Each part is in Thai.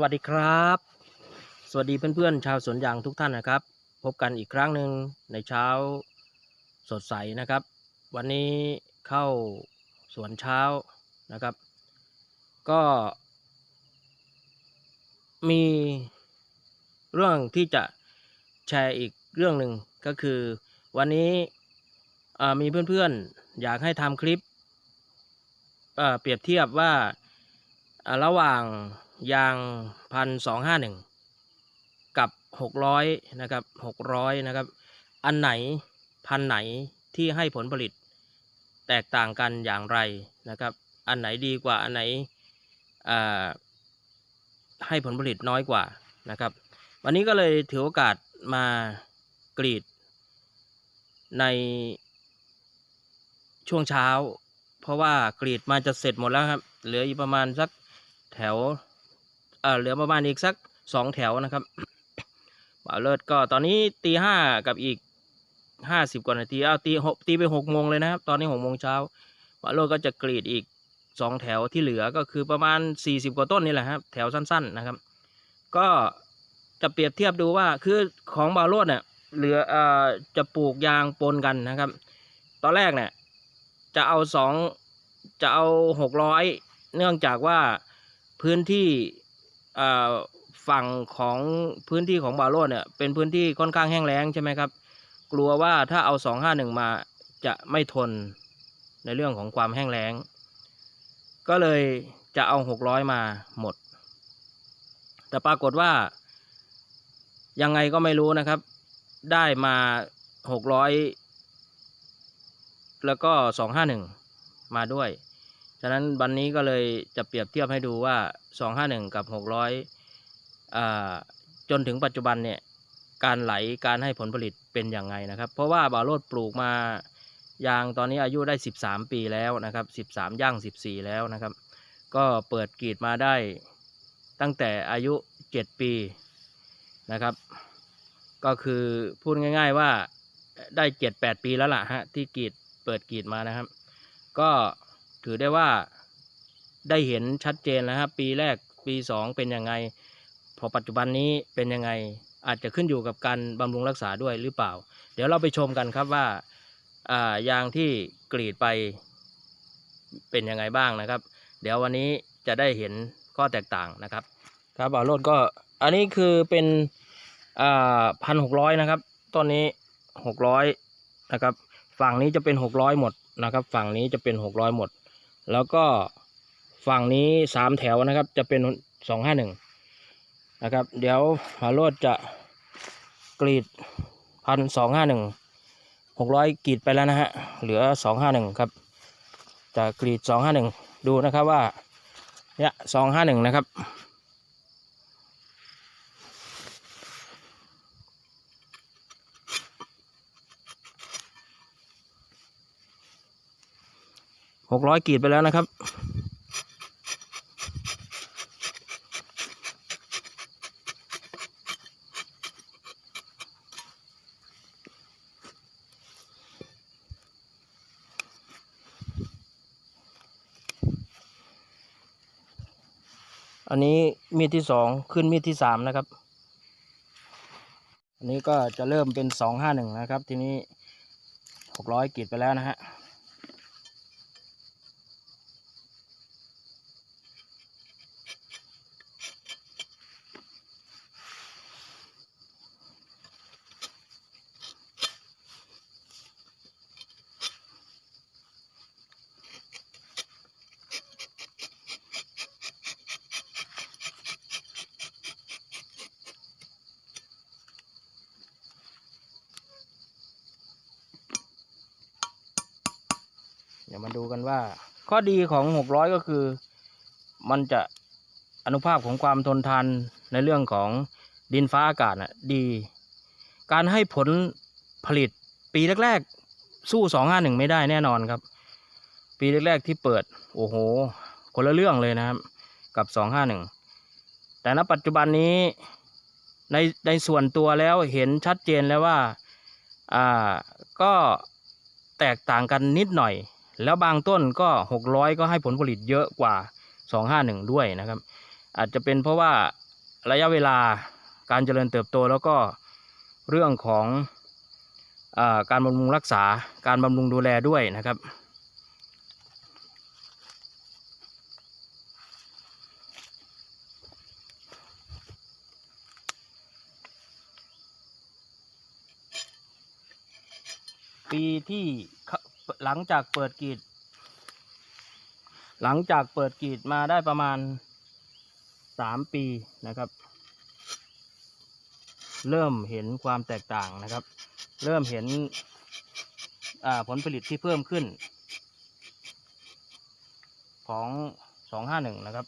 สวัสดีครับ สวัสดีเพื่อนๆ ชาวสวนยางทุกท่านนะครับ พบกันอีกครั้งหนึ่งในเช้าสดใสนะครับ วันนี้เข้าสวนเช้านะครับ ก็ มีเรื่องที่จะแชร์อีกเรื่องหนึ่งก็คือ วันนี้มีเพื่อนๆ อยากให้ทำคลิปเเปรียบเทียบว่าระหว่าง ยางพันสองห้าหนึ่งกับหกร้อยนะครับหกร้อยนะครับ อันไหนพันไหนที่ให้ผลผลิตแตกต่างกันอย่างไรนะครับ อันไหนดีกว่าอันไหนให้ผลผลิตน้อยกว่านะครับ วันนี้ก็เลยถือโอกาสมากรีด ในช่วงเช้า เพราะว่ากรีดมาจะเสร็จหมดแล้วครับ เหลืออีกประมาณสักแถว เออเหลือประมาณอีกสักสองแถวนะครับบ่าวเลิศก็ตอนนี้ตีห้ากับอีกห้าสิบกว่านาทีเอาตีหกตีไปหกโมงเลยนะครับ ตอนนี้หกโมงเช้าบ่าวเลิศก็จะกรีดอีกสองแถวที่เหลือก็คือประมาณสี่สิบกว่าต้นนี่แหละครับแถวสั้น ๆนะครับ ก็จะเปรียบเทียบดูว่าคือของบ่าวโลดเนี่ยเหลือเออจะปลูกยางปนกันนะครับ ตอนแรกเนี่ยจะเอาสองจะเอาหกร้อยเนื่องจากว่าพื้นที่ ฝั่งของพื้นที่ของบาโรดเนี่ยเป็นพื้นที่ค่อนข้างแห้งแล้งใช่ไหมครับ กลัวว่าถ้าเอาสองห้าหนึ่งมาจะไม่ทนในเรื่องของความแห้งแล้ง ก็เลยจะเอาหกร้อยมาหมด แต่ปรากฏว่า ยังไงก็ไม่รู้นะครับ ได้มาหกร้อยแล้วก็สองห้าหนึ่งมาด้วย ฉะนั้นวันนี้ก็เลยจะเปรียบเทียบให้ดูว่าสองห้าหนึ่งกับหกร้อยจนถึงปัจจุบันเนี่ยการไหลการให้ผลผลิตเป็นอย่างไงนะครับ เพราะว่าบาโรดปลูกมายางตอนนี้อายุได้สิบสามปีแล้วนะครับสิบสามย่างสิบสี่แล้วนะครับ ก็เปิดกรีดมาได้ตั้งแต่อายุเจ็ดปีนะครับ ก็คือพูดง่าย ๆว่าได้เจ็ดแปดปีแล้วล่ะฮะที่กรีดเปิดกรีดมานะครับ ก็ ถือได้ว่าได้เห็นชัดเจนแล้วครับปีแรกปีสองเป็นยังไง พอปัจจุบันนี้เป็นยังไงอาจจะขึ้นอยู่กับการบำรุงรักษาด้วยหรือเปล่า เดี๋ยวเราไปชมกันครับว่าอ่ายางที่กรีดไปเป็นยังไงบ้างนะครับ เดี๋ยววันนี้จะได้เห็นข้อแตกต่างนะครับ ครับบ่าวโรดก็อันนี้คือเป็นอ่าพันหกร้อยนะครับต้นนี้หกร้อยนะครับ ฝั่งนี้จะเป็นหกร้อยหมดนะครับ ฝั่งนี้จะเป็นหกร้อยหมด แล้วก็ฝั่งนี้สามแถวนะครับ จะเป็นสองห้าหนึ่งนะครับ เดี๋ยวพาโรดจะกรีดพันสองห้าหนึ่งหกร้อยกรีดไปแล้วนะฮะ เหลือสองห้าหนึ่งครับ จะกรีดสองห้าหนึ่งดูนะครับว่าเนี่ยสองห้าหนึ่งนะครับ หกร้อยกรีดไปแล้วนะครับ อันนี้มีดที่สองขึ้นมีดที่สามนะครับ อันนี้ก็จะเริ่มเป็นสองห้าหนึ่งนะครับ ทีนี้หกร้อยกรีดไปแล้วนะฮะ ดี๋ยวมาดูกันว่า ข้อดีของหกร้อยก็คือ มันจะอนุภาพของความทนทานในเรื่องของดินฟ้าอากาศน่ะดี การให้ผลผลิตปีแรกๆ สู้สองห้าหนึ่งไม่ได้แน่นอนครับ ปีแรกๆที่เปิด โอ้โห คนละเรื่องเลยนะครับ กับสองห้าหนึ่งแต่ณปัจจุบันนี้ในในส่วนตัวแล้วเห็นชัดเจนแล้วว่า อ่า ก็แตกต่างกันนิดหน่อย แล้วบางต้นก็หกร้อยก็ให้ผลผลิตเยอะกว่าสองห้าหนึ่งด้วยนะครับ อาจจะเป็นเพราะว่าระยะเวลาการเจริญเติบโตแล้วก็เรื่องของอาการบำรุงรักษาการบำรุงดูแลด้วยนะครับปีที่ หลังจากเปิดกรีด หลังจากเปิดกรีดมาได้ประมาณสามปีนะครับ เริ่มเห็นความแตกต่างนะครับ เริ่มเห็นผลผลิตที่เพิ่มขึ้น ของสองห้าหนึ่งนะครับ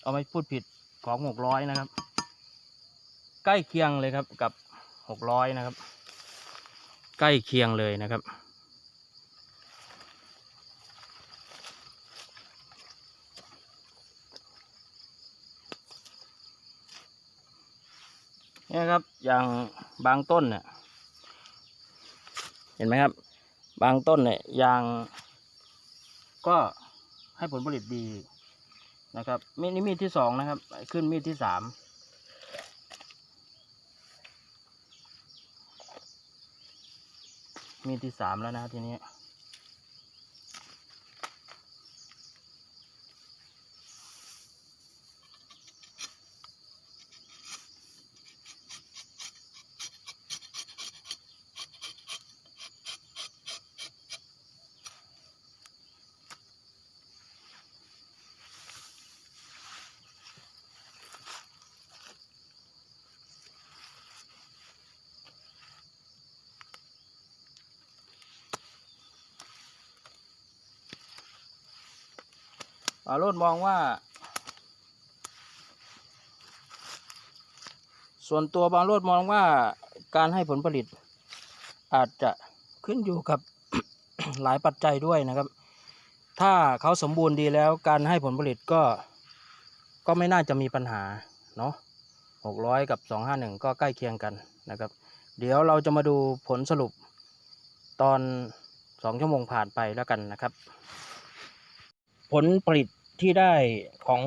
เอาไม่พูดผิดของหกร้อยนะครับ ใกล้เคียงเลยครับกับหกร้อยนะครับ ใกล้เคียงเลยนะครับเนี่ยครับอย่างบางต้นเนี่ยเห็นไหมครับ บางต้นเนี่ยยางก็ให้ผลผลิตดีนะครับมีดนี้มีดที่สองนะครับ ขึ้นมีดที่สาม มีที่สามแล้วนะทีนี้ ปาโรดมองว่า ส่วนตัวบางโรดมองว่าการให้ผลผลิต อาจจะขึ้นอยู่กับหลายปัจจัยด้วยนะครับ ถ้าเขาสมบูรณ์ดีแล้วการให้ผลผลิตก็ก็ไม่น่าจะมีปัญหาเนาะหกร้อยกับสองห้าหนึ่งก็ใกล้เคียงกันนะครับ เดี๋ยวเราจะมาดูผลสรุปตอนสองชั่วโมงผ่านไปแล้วกันนะครับ ผลผลิตที่ได้ของ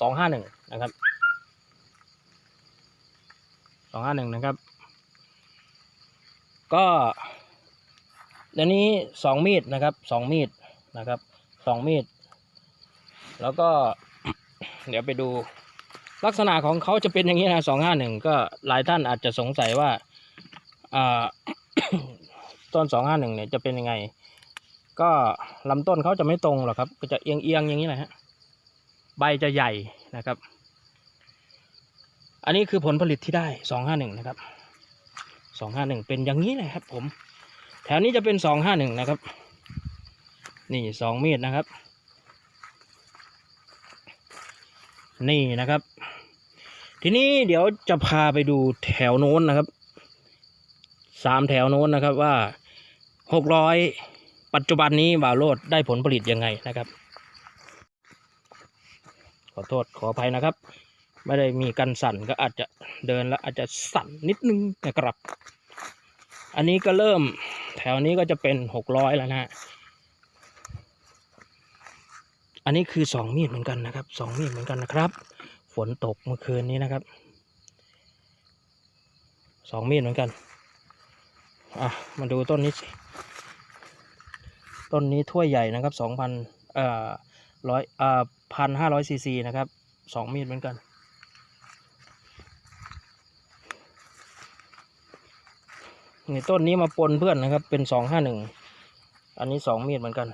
สองห้าหนึ่งนะครับสองห้าหนึ่งนะครับ ก็เดี๋ยวนี้สองมีดนะครับสองมีดนะครับสองมีด แล้วก็เดี๋ยวไปดูลักษณะของเขาจะเป็นอย่างนี้นะสองห้าหนึ่งก็หลายท่านอาจจะสงสัยว่าอ่าต้นสองห้าหนึ่งเนี่ยจะเป็นยังไง ก็ลำต้นเขาจะไม่ตรงหรอกครับ ก็จะเอียงเอียงๆอย่างนี้แหละฮะใบจะใหญ่นะครับ อันนี้คือผลผลิตที่ได้สองห้าหนึ่งนะครับสองห้าหนึ่งเป็นอย่างนี้นะครับ ผม แถวนี้จะเป็นสองห้าหนึ่งนะครับ นี่สองมีดนะครับ นี่นะครับ ทีนี้เดี๋ยวจะพาไปดูแถวโน้นนะครับสามแถวโน้นนะครับว่าหกร้อย ปัจจุบันนี้วาโรดได้ผลผลิตยังไงนะครับ ขอโทษขออภัยนะครับ ไม่ได้มีกันสั่นก็อาจจะเดินแล้วอาจจะสั่นนิดนึงนะครับ อันนี้ก็เริ่มแถวนี้ก็จะเป็นหกร้อยแล้วนะฮะอันนี้คือสองมีดเหมือนกันนะครับสองมีดเหมือนกันนะครับ ฝนตกเมื่อคืนนี้นะครับสองมีดเหมือนกัน อะ มาดูต้นนี้สิ ต้นนี้ถ้วยใหญ่นะครับสองพันเอ่อร้อยเอ่อพันห้าร้อยซีซีนะครับสองมีดเหมือนกัน นี่ต้นนี้มาปนเพื่อนนะครับ เป็นสองห้าหนึ่งอันนี้สองมีดเหมือนกัน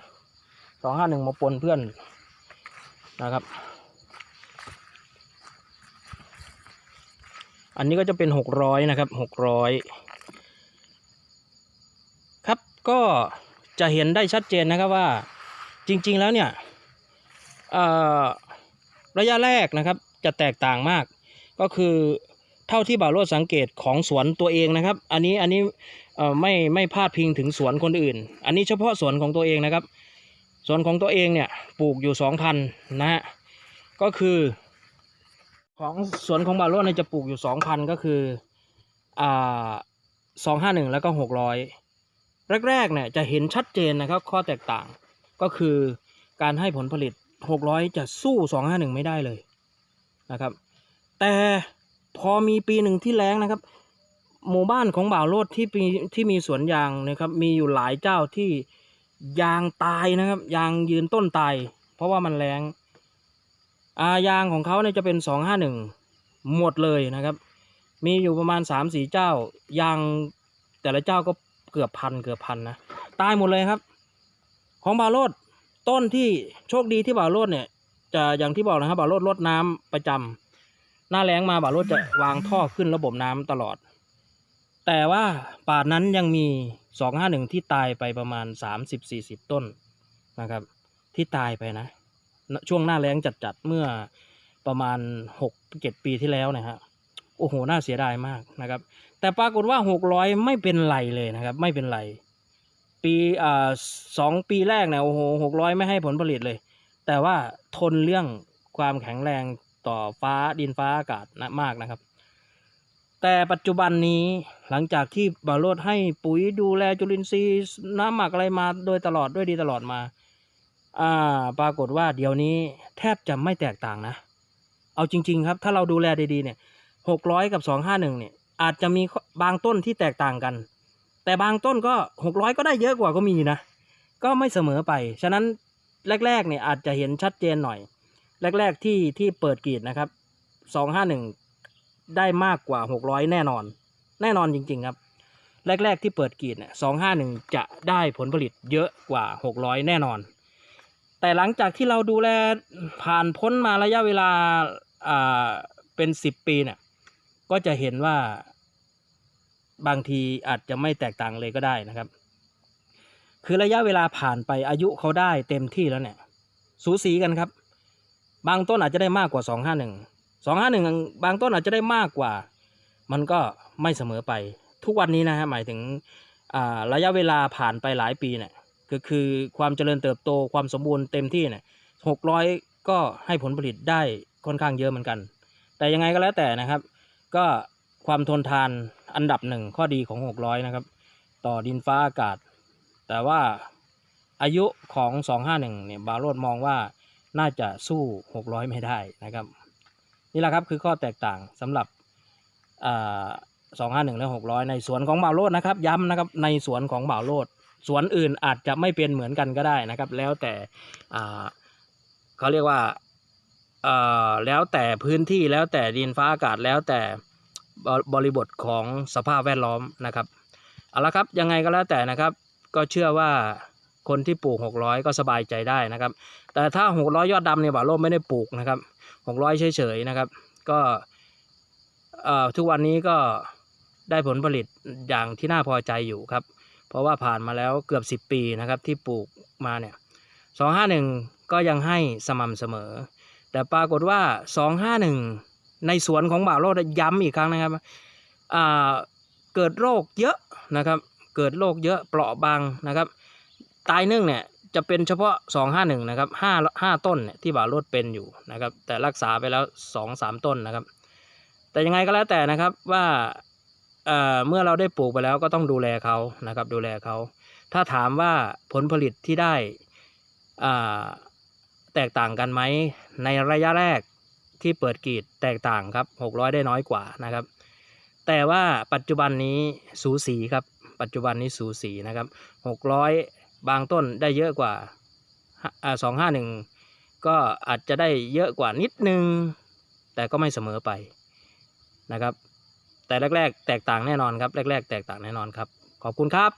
สองห้าหนึ่งมาปนเพื่อนนะครับ อันนี้ก็จะเป็นหกร้อยนะครับหกร้อยครับก็ จะเห็นได้ชัดเจนนะครับว่าจริงๆแล้วเนี่ยระยะแรกนะครับจะแตกต่างมาก ก็คือเท่าที่บ่าวโรดสังเกตของสวนตัวเองนะครับ อันนี้อันนี้ไม่ไม่พาดพิงถึงสวนคนอื่น อันนี้เฉพาะสวนของตัวเองนะครับสวนของตัวเองเนี่ยปลูกอยู่สองพันนะฮะก็คือของสวนของบาโรนจะปลูกอยู่สองพันก็คืออ่าสองห้าหนึ่งแล้วก็หกร้อย แรกๆเนี่ยจะเห็นชัดเจนนะครับ ข้อแตกต่างก็คือการให้ผลผลิตหกร้อยจะสู้สองห้าหนึ่งไม่ได้เลยนะครับ แต่พอมีปีหนึ่งที่แล้งนะครับ หมู่บ้านของบ่าวโลดที่ปีที่มีสวนยางนะครับ มีอยู่หลายเจ้าที่ยางตายนะครับยางยืนต้นตาย เพราะว่ามันแรงอายางของเขาเนี่ยจะเป็นสองห้าหนึ่งหมดเลยนะครับ มีอยู่ประมาณสามสี่เจ้ายางแต่ละเจ้าก็ เกือบพันเกือบพันนะตายหมดเลยครับ ของบาโลดต้นที่โชคดีที่บาโลดเนี่ย จะอย่างที่บอกนะครับบาโลดลดน้ำประจำหน้าแล้งมาบาโลดจะวางท่อขึ้นระบบน้ำตลอด แต่ว่าป่านั้นยังมีสองห้าหนึ่งที่ตายไปประมาณสามสิบสี่สิบต้นนะครับ ที่ตายไปนะ ช่วงหน้าแล้งจัดๆเมื่อประมาณหกเจ็ดปีที่แล้วนะฮะโอ้โหน่าเสียดายมากนะครับ แต่ปรากฏว่าหกร้อยไม่เป็นไรเลยนะครับ ไม่เป็นไรปีอ่าสองปีแรกเนี่ยโอ้โหหกร้อยไม่ให้ผลผลิตเลย แต่ว่าทนเรื่องความแข็งแรงต่อฟ้าดินฟ้าอากาศนะมากนะครับ แต่ปัจจุบันนี้หลังจากที่บาโรดให้ปุ๋ยดูแลจุลินทรีย์น้ำหมักอะไรมาโดยตลอดด้วยดีตลอดมาอ่าปรากฏว่าเดี๋ยวนี้แทบจะไม่แตกต่างนะ เอาจริง ๆ ครับ ถ้าเราดูแลดีๆเนี่ยหกร้อยกับสองห้าหนึ่งเนี่ย อาจจะมีบางต้นที่แตกต่างกัน แต่บางต้นก็หกร้อยก็ได้เยอะกว่าก็มีนะ ก็ไม่เสมอไป ฉะนั้นแรกๆเนี่ยอาจจะเห็นชัดเจนหน่อย แรก ๆที่ที่เปิดกรีดนะครับสองห้าหนึ่งได้มากกว่าหกร้อยแน่นอน แน่นอนจริง ๆ ครับ แรก ๆ ที่เปิดกรีดเนี่ยสองห้าหนึ่งจะได้ผลผลิตเยอะกว่าหกร้อยแน่นอน แต่หลังจากที่เราดูแลผ่านพ้นมาระยะเวลาอ่าเป็นสิบปีเนี่ย ก็จะเห็นว่า บางทีอาจจะไม่แตกต่างเลยก็ได้นะครับ คือระยะเวลาผ่านไปอายุเขาได้เต็มที่แล้วเนี่ย สูสีกันครับ บางต้นอาจจะได้มากกว่าสองห้าหนึ่งสองห้าหนึ่งบางต้นอาจจะได้มากกว่า มันก็ไม่เสมอไป ทุกวันนี้นะฮะหมายถึงระยะเวลาผ่านไปหลายปีเนี่ยก็คือความเจริญเติบโตความสมบูรณ์เต็มที่เนี่ยหกร้อยก็ให้ผลผลิตได้ค่อนข้างเยอะเหมือนกัน แต่ยังไงก็แล้วแต่นะครับ ก็ความทนทานอันดับหนึ่งข้อดีของหกร้อยนะครับ ต่อดินฟ้าอากาศ แต่ว่าอายุของสองห้าหนึ่งเนี่ยบาโรดมองว่าน่าจะสู้หกร้อยไม่ได้นะครับ นี่แหละครับคือข้อแตกต่างสำหรับสองห้าหนึ่งและหกร้อยในสวนของบาโรดนะครับ ย้ำนะครับในสวนของบาโรดสวนอื่นอาจจะไม่เป็นเหมือนกันก็ได้นะครับ แล้วแต่เขาเรียกว่า เอ่อแล้วแต่พื้นที่แล้วแต่ดินฟ้าอากาศแล้วแต่บริบทของสภาพแวดล้อมนะครับเอาละครับยังไงก็แล้วแต่นะครับ ก็เชื่อว่าคนที่ปลูก 600 ก็สบายใจได้นะครับ แต่ถ้า 600 ยอดดำเนี่ยบ่าโลไม่ได้ปลูกนะครับ 600 เฉยๆนะครับ ก็ทุกวันนี้ก็ได้ผลผลิตอย่างที่น่าพอใจอยู่ครับ เพราะว่าผ่านมาแล้วเกือบ 10 ปีนะครับที่ปลูกมาเนี่ย 251 ก็ยังให้สม่ำเสมอ แต่ปรากฏว่า 251 ในสวนของบ่าวโลดย้ำอีกครั้งนะครับอ่าเกิดโรคเยอะนะครับ เกิดโรคเยอะเปราะบางนะครับ ตายเนึ่องเนี่ยจะเป็นเฉพาะ 251 นะครับ5 5ต้นเนี่ยที่บ่าวโลดเป็นอยู่นะครับ แต่รักษาไปแล้ว 2 3 ต้นนะครับ แต่ยังไงก็แล้วแต่นะครับว่าเอ่อเมื่อเราได้ปลูกไปแล้วก็ต้องดูแลเขานะครับ ดูแลเขา ถ้าถามว่าผลผลิตที่ได้อ่า แตกต่างกันไหมในระยะแรกที่เปิดกรีดแตกต่างครับ 600 ได้น้อยกว่านะครับ แต่ว่าปัจจุบันนี้สูสีครับ ปัจจุบันนี้สูสีนะครับ 600 บางต้นได้เยอะกว่าสองห้าหนึ่งก็อาจจะได้เยอะกว่านิดนึง แต่ก็ไม่เสมอไปนะครับ แต่แรก ๆ แตกต่างแน่นอนครับ แรก ๆ แตกต่างแน่นอนครับ ขอบคุณครับ